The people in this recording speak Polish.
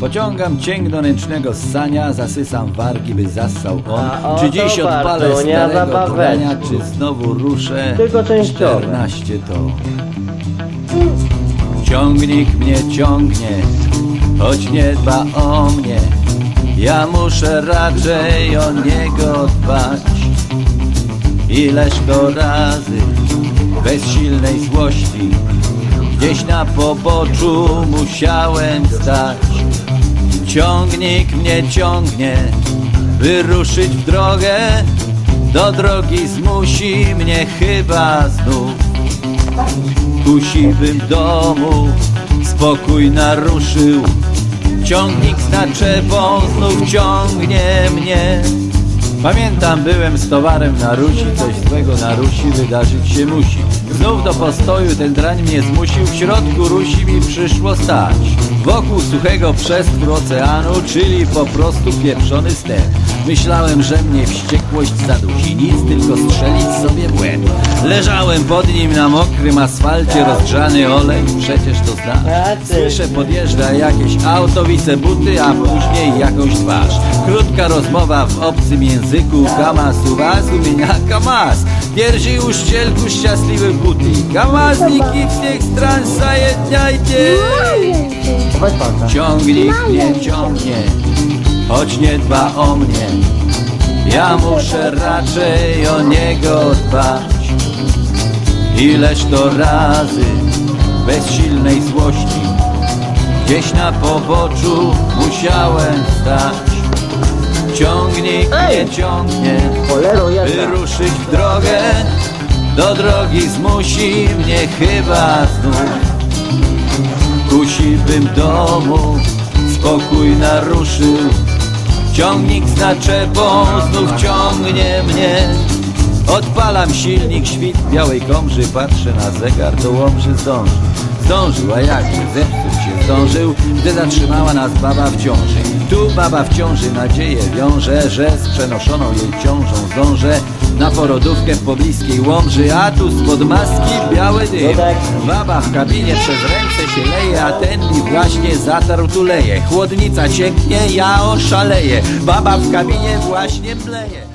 Pociągam cięg do ssania, zasysam wargi, by zassał on. Czy dziś odpalę Bartunia starego zabaweczki. grania, czy znowu ruszę? Tylko częściowe. 14 to. Ciągnik mnie ciągnie, choć nie dba o mnie. Ja muszę raczej o niego dbać. Ileż to razy bez silnej złości. Gdzieś na poboczu musiałem stać. Ciągnik mnie ciągnie, by ruszyć w drogę. Do drogi zmusi mnie chyba znów. Siwym domu spokój naruszył. Ciągnik z naczepą znów ciągnie mnie Pamiętam, byłem z towarem na Rusi, coś złego na Rusi wydarzyć się musi. Znów do postoju ten drań mnie zmusił, w środku Rusi mi przyszło stać. Wokół suchego przestwór oceanu, czyli po prostu pieprzony step. Myślałem, że mnie wściekłość zadusi, nic tylko strzelić sobie w łeb. Leżałem pod nim na mokrym asfalcie, rozgrzany olej, przecież to znasz. Słyszę, podjeżdża jakieś auto, widzę buty, a później jakąś twarz. Krótka rozmowa w obcym języku, Kamas u was, imienia Kamas. Pierzi u ścielku szczęśliwy buty. Kamaziki w tych stran zajedniajcie. Weź palca. Ciągnik mnie ciągnie, choć nie dba o mnie. Ja muszę raczej o niego dbać. Ileż to razy bez silnej złości Gdzieś na poboczu musiałem stać Ciągnik Ej! mnie ciągnie, by ruszyć w drogę Do drogi zmusi mnie chyba znów. Tu siwym domu spokój naruszył. Ciągnik z naczepą znów ciągnie mnie. Odpalam silnik, świt białej komży Patrzę na zegar, do Łomży zdążył Zdążył, a jakże zepsuć się zdążył Gdy zatrzymała nas baba w ciąży. Tu baba w ciąży nadzieję wiąże Że z przenoszoną jej ciążą zdążę Na porodówkę w pobliskiej Łomży A tu spod maski biały dym Dudek. Baba w kabinie przez ręce się leje, a ten mi właśnie zatarł tuleje. Chłodnica cieknie, ja oszaleję. Baba w kabinie właśnie mleje.